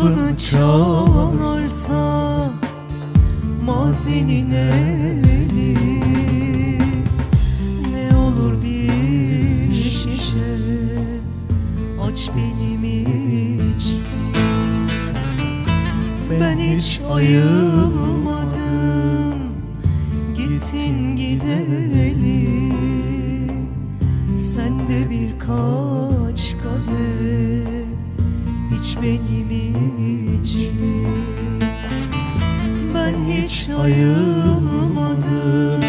kapını çalarsa mazinin eli Ne olur bir şişe aç benim için Ben hiç ayılmadım gittin gideli. Sen de birkaç kadeh iç benim için hiç ayılmadım.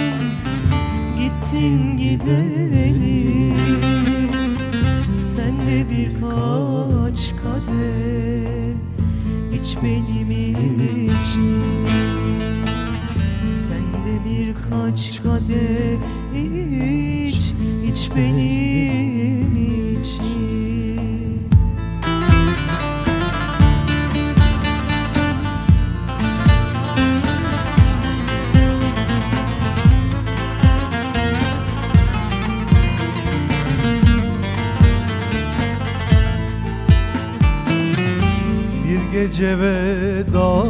Gittin gideli Sen de birkaç kadeh iç benim için. Sen de birkaç kadeh iç, iç benim gece veda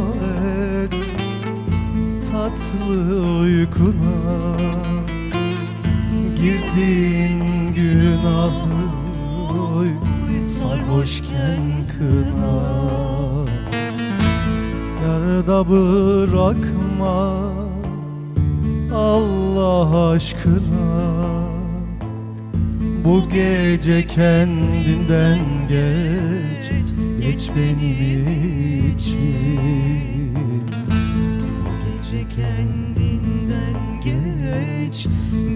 et tatlı uykuna. Girdiğin günahı oy sarhoşken kına. Yarıda bırakma Allah aşkına. Bu gece kendinden geç Geç benim için. Bu gece kendinden geç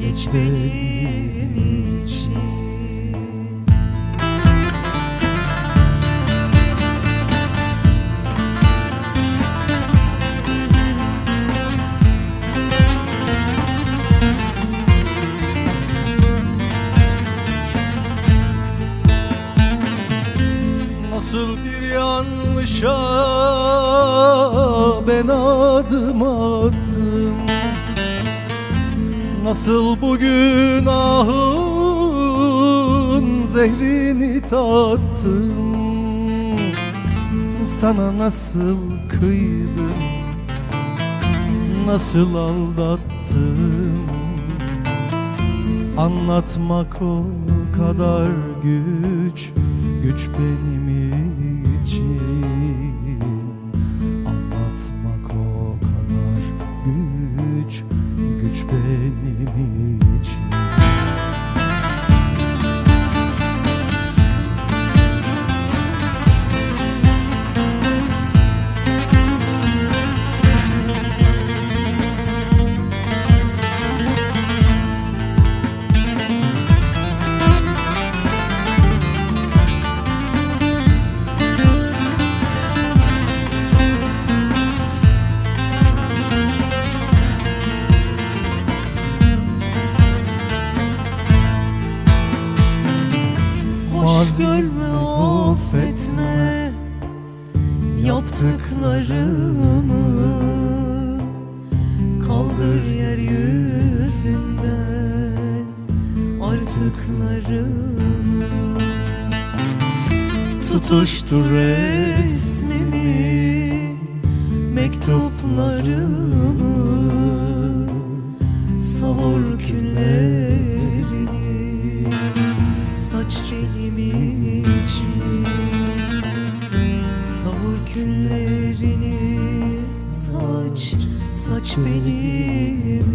Geç benim için Nasıl bir yanlışa ben adım attım? Nasıl bu günahın zehrini tattım? Sana nasıl kıydım? Nasıl aldattım? Anlatmak o kadar güç Güç benim için Görme affetme Yaptıklarımı Kaldır yeryüzünden Artıklarımı. Tutuştur resmimi Mektuplarımı saç benim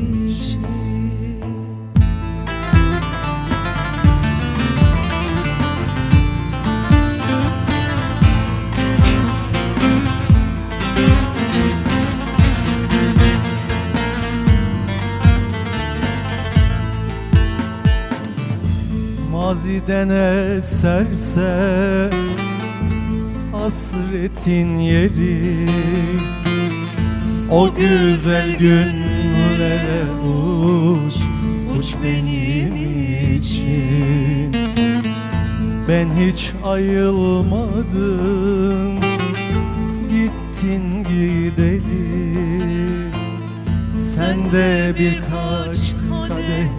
Maziden eserse Hasretin yeri O güzel günlere uç Uç benim için. Ben hiç ayılmadım Gittin gideli Sen de birkaç kadeh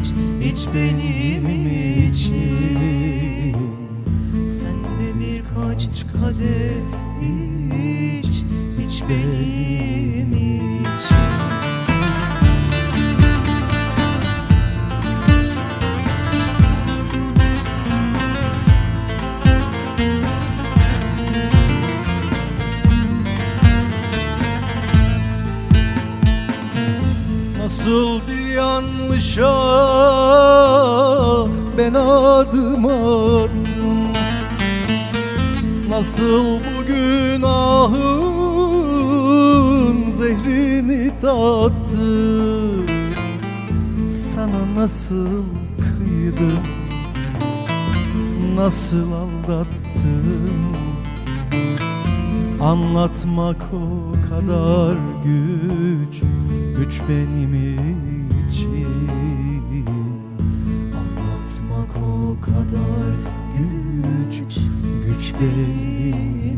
iç iç benim için. Sen de birkaç kadeh iç benim için. Nasıl bir yanlışa ben adım attım? Nasıl bu günahın zehrini tattım Sana nasıl kıydım Nasıl aldattım Anlatmak o kadar güç Güç benim için. Anlatmak o kadar güç Güç benim